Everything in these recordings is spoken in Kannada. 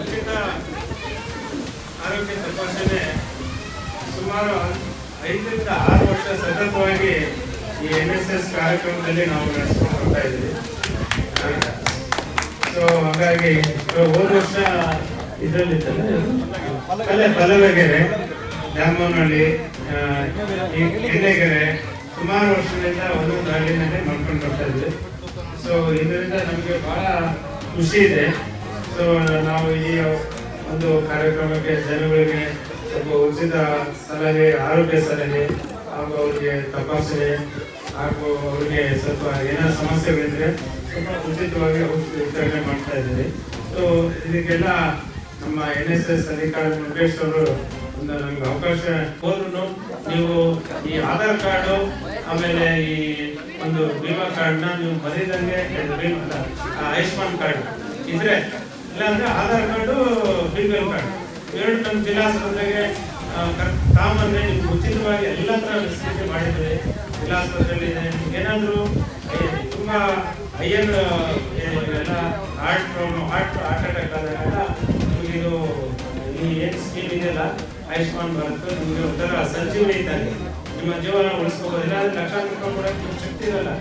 ಉಚಿತ ಆರೋಗ್ಯ ತಪಾಸಣೆ ಸುಮಾರು ಐದರಿಂದ ಆರು ವರ್ಷ ಸತತವಾಗಿ ಈ ಎನ್ ಎಸ್ ಎಸ್ ಕಾರ್ಯಕ್ರಮದಲ್ಲಿ ನಾವು ನಡೆಸ್ಕೊಂಡು ಬರ್ತಾ ಇದ್ದೀವಿ. ಸೊ ಹಾಗಾಗಿ ಹೋದ ವರ್ಷ ಇದರಲ್ಲಿ ಅಲ್ಲೇ ಬಲವಗೆರೆ ಈ ಎಣ್ಣೆಗೆರೆ ಸುಮಾರು ವರ್ಷದಿಂದ ಒಂದೊಂದು ಹಳ್ಳಿನಲ್ಲಿ ಮಾಡ್ಕೊಂಡು ಬರ್ತಾ ಇದ್ವಿ. ಸೊ ಇದರಿಂದ ನಮಗೆ ಬಹಳ ಖುಷಿ ಇದೆ. ಸೊ ನಾವು ಈ ಒಂದು ಕಾರ್ಯಕ್ರಮಕ್ಕೆ ಜನಗಳಿಗೆ ಸ್ವಲ್ಪ ಉಚಿತ ಸಲಹೆ, ಆರೋಗ್ಯ ಸಲಹೆ ಹಾಗೂ ಅವರಿಗೆ ತಪಾಸಣೆ ಹಾಗೂ ಅವರಿಗೆ ಸ್ವಲ್ಪ ಏನಾದ್ರು ಸಮಸ್ಯೆಗಳಿದ್ರೆ ಸ್ವಲ್ಪ ಉಚಿತವಾಗಿ ವಿತರಣೆ ಮಾಡ್ತಾ ಇದ್ದೀವಿ. ಸೊ ಇದಕ್ಕೆಲ್ಲ ನಮ್ಮ ಎನ್ ಎಸ್ ಎಸ್ ಅಧಿಕಾರಿ ಮುಖೇಶ್ ಅವರು ಒಂದು ನಮ್ಗೆ ಅವಕಾಶ ಹೋದ್ರು ನೀವು ಈ ಆಧಾರ್ ಕಾರ್ಡು, ಆಮೇಲೆ ಈ ಒಂದು ವಿಮಾ ಕಾರ್ಡ್ನ ನೀವು ಬರೀದಂಗೆ ಆಯುಷ್ಮಾನ್ ಕಾರ್ಡ್ ಇದ್ರೆ, ಇಲ್ಲಾಂದ್ರೆ ಆಧಾರ್ ಕಾರ್ಡು ಬಿ ಕಾರ್ಡ್ ಎರಡು ನಮ್ಮ ಜಿಲ್ಲಾಸ್ಪತ್ರೆಗೆ ತಾಮಂದ್ರೆ ನಿಮ್ಗೆ ಉಚಿತವಾಗಿ ಎಲ್ಲ ಥರ ಫೆಸಿಲಿಟಿ ಮಾಡಿದ್ರೆ ಜಿಲ್ಲಾಸ್ಪತ್ರೆಯಲ್ಲಿ ಏನಾದ್ರು ತುಂಬಾ ಹೈಯರ್ ಎಲ್ಲ heart problem heart heart attack ಆದಾಗೆಲ್ಲ ನಿಮಗೆ ಇದು, ಈ ಏನ್ ಸ್ಕೀಮ್ ಇದೆಯಲ್ಲ, ಆಯುಷ್ಮಾನ್ ಭಾರತ್, ನಿಮಗೆ ಒಂಥರ ಸಂಜೀವನಿ ಇದ್ದಂಗೆ. ನಿಮ್ಮ ಜೀವನ ಉಳಿಸ್ಕೋಬೋದಿಲ್ಲ ಅದು ಲಕ್ಷಾಂತರ ರೂಪಾಯಿ ಶಕ್ತಿ ಇರಲ್ಲ.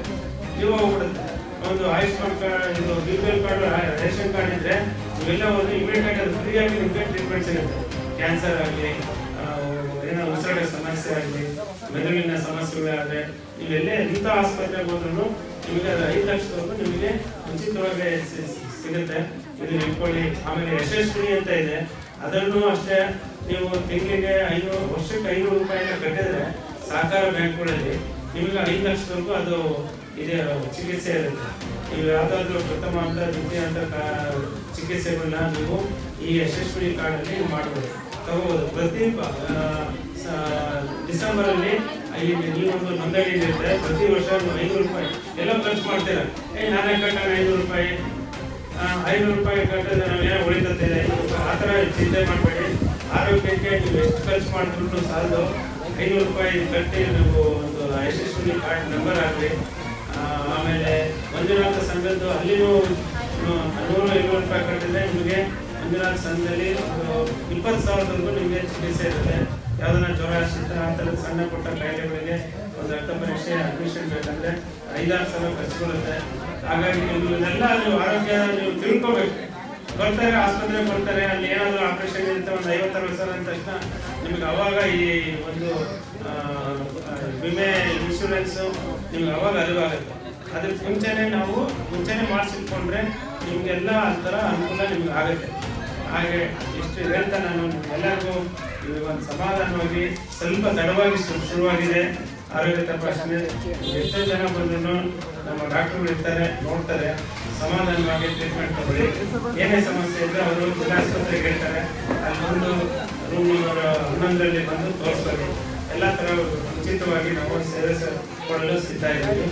ಜೀವ ಹೋಗ್ಬಿಡುತ್ತೆ. ಒಂದು ಆಯುಷ್ಮಾನ್ ಕಾರ್ಡ್, ಇದು B P L card ration card ಇದ್ರೆ ಇವೆಲ್ಲ ಒಂದು ಇಮಿಡಿಯೇಟ್ ಅದು ಫ್ರೀ ಆಗಿ ನಿಮಗೆ ಟ್ರೀಟ್ಮೆಂಟ್ ಸಿಗುತ್ತೆ. ಕ್ಯಾನ್ಸರ್ ಆಗಲಿ ಏನೋ ಉಸಿರಾಟ ಸಮಸ್ಯೆ ಆಗಲಿ, ಮೆದುಳಿನ ಸಮಸ್ಯೆಗಳಾದ್ರೆ ನೀವೆಲ್ಲೇ ಎಂಥ ಆಸ್ಪತ್ರೆಗೆ ಹೋದ್ರೂ ನಿಮಗೆ ಅದು ಐದು ಲಕ್ಷದವರೆಗೂ ನಿಮಗೆ ಉಚಿತವಾಗಿ ಸಿಗುತ್ತೆ. ಇದು ಇಟ್ಕೊಳ್ಳಿ ಆಮೇಲೆ ಯಶಸ್ವಿನಿ ಅಂತ ಇದೆ. ಅದನ್ನು ಅಷ್ಟೇ ನೀವು ತಿಂಗಳಿಗೆ ಐನೂರು ವರ್ಷಕ್ಕೆ ಐನೂರು ರೂಪಾಯಿನ ಕಟ್ಟಿದ್ರೆ ಸಹಕಾರ ಬ್ಯಾಂಕ್ಗಳಲ್ಲಿ ನಿಮಗೆ ಐದು ಲಕ್ಷದವರೆಗೂ ಅದು ಇದೆ, ಚಿಕಿತ್ಸೆ ಇರುತ್ತೆ. ನೀವು ಯಾವುದಾದ್ರೂ ಪ್ರಥಮ ಅಂತ ದ್ವಿತೀಯ ಅಂತ ಚಿಕಿತ್ಸೆಗಳನ್ನ ನೀವು ಈ ಯಶಸ್ವಿ ಕಾರ್ಡಲ್ಲಿ ಮಾಡ್ಬೋದು. ತಗೋಬೋದು. ಪ್ರತಿ ಡಿಸೆಂಬರಲ್ಲಿ ಈ ನೀವೊಂದು ನೋಂದಣಿ ಇರುತ್ತೆ. ಪ್ರತಿ ವರ್ಷ ಐನೂರು ರೂಪಾಯಿ. ಎಲ್ಲ ಖರ್ಚು ಮಾಡ್ತೀರ? ಏ, ನಾನೇ ಕಟ್ಟೋಣ ಐನೂರು ರೂಪಾಯಿ. ಐನೂರು ರೂಪಾಯಿ ಕಟ್ಟಿದ್ರೆ ನಾವು ಏನೋ ಐನೂರು ರೂಪಾಯಿ ಆ ಥರ ಚಿಂತೆ ಮಾಡಬೇಡಿ. ಆರೋಗ್ಯಕ್ಕೆ ನೀವು ಎಷ್ಟು ಖರ್ಚು ಮಾಡಿದ್ರು ಸಾಲದು. ಐನೂರು ರೂಪಾಯಿ ಕಟ್ಟಿ ನೀವು ಒಂದು ಯಶಸ್ವಿ ಕಾರ್ಡ್ ನಂಬರ್ ಆಗಲಿ ಆಮೇಲೆ ಮಂಜುನಾಥ ಸಂಘದ್ದು ಅಲ್ಲಿನೂ ನೂರು ಐನೂರು ರೂಪಾಯಿ ಕಟ್ಟಿದ್ರೆ ನಿಮಗೆ ಮಂಜುನಾಥ ಸಂಘದಲ್ಲಿ ಒಂದು ಇಪ್ಪತ್ತು ಸಾವಿರದವರೆಗೂ ನಿಮಗೆ ಚಿಕಿತ್ಸೆ ಇರುತ್ತೆ. ಯಾವ್ದನ್ನ ಜ್ವರ, ಶೀತ, ಆ ಥರದ ಸಣ್ಣ ಪುಟ್ಟ ಕಾಯಿಲೆಗಳಿಗೆ ಒಂದು ರಕ್ತ ಪರೀಕ್ಷೆ ಅಡ್ಮಿಷನ್ ಬೇಕಂದ್ರೆ ಐದಾರು ಸಾವಿರ ಖರ್ಚು ಬರುತ್ತೆ. ಹಾಗಾಗಿ ನೀವು ಇದೆಲ್ಲ ನೀವು ಆರೋಗ್ಯ ನೀವು ತಿಳ್ಕೊಬೇಕು. ಬರ್ತಾರೆ, ಆಸ್ಪತ್ರೆಗೆ ಬರ್ತಾರೆ, ಅಲ್ಲಿ ಏನಾದರೂ ಆಪರೇಷನ್ ಇರುತ್ತೆ, ಒಂದು ಐವತ್ತರವತ್ತು ಸಾವಿರ ಅಂದ ತಕ್ಷಣ ನಿಮಗೆ ಅವಾಗ ಈ ಒಂದು ವಿಮೆ ಇನ್ಶೂರೆನ್ಸು ನಿಮ್ಗೆ ಅವಾಗ ಅರಿವಾಗುತ್ತೆ. ಅದಕ್ಕೆ ಮುಂಚೆನೆ ನಾವು ಮುಂಚೆನೆ ಮಾಡಿಸಿಟ್ಕೊಂಡ್ರೆ ನಿಮಗೆಲ್ಲ ಆ ಥರ ಅನುಕೂಲ ನಿಮ್ಗೆ ಆಗುತ್ತೆ. ಹಾಗೆ ಇಷ್ಟು ಹೇಳ್ತಾ ನಾನು ಎಲ್ಲರಿಗೂ ಒಂದು ಸಮಾಧಾನವಾಗಿ ಸ್ವಲ್ಪ ತಡವಾಗಿ ಶುರುವಾಗಿದೆ. ಆರೋಗ್ಯ ತಪಾಸಣೆ. ಎಷ್ಟೋ ಜನ ಬಂದ್ರು ನಮ್ಮ ಡಾಕ್ಟರ್ಗಳು ಇರ್ತಾರೆ ನೋಡ್ತಾರೆ, ಸಮಾಧಾನವಾಗಿ ಟ್ರೀಟ್ಮೆಂಟ್ ತಗೊಳ್ಳಿ. ಏನೇ ಸಮಸ್ಯೆ ಇದ್ರೆ ಅವರು ಜಿಲ್ಲಾಸ್ಪತ್ರೆಗೆ ಹೇಳ್ತಾರೆ. ಅಲ್ಲಿ ಬಂದು ರೂಮ್ ನಂಬರ್ ಹನ್ನೊಂದರಲ್ಲಿ ಬಂದು ತೋರಿಸ್ತಾರೆ. ಎಲ್ಲ ಥರ ಉಚಿತವಾಗಿ ನಾವು ಸೇವೆ ಕೊಡಲು ಸಿದ್ಧ ಇದ್ದೀವಿ.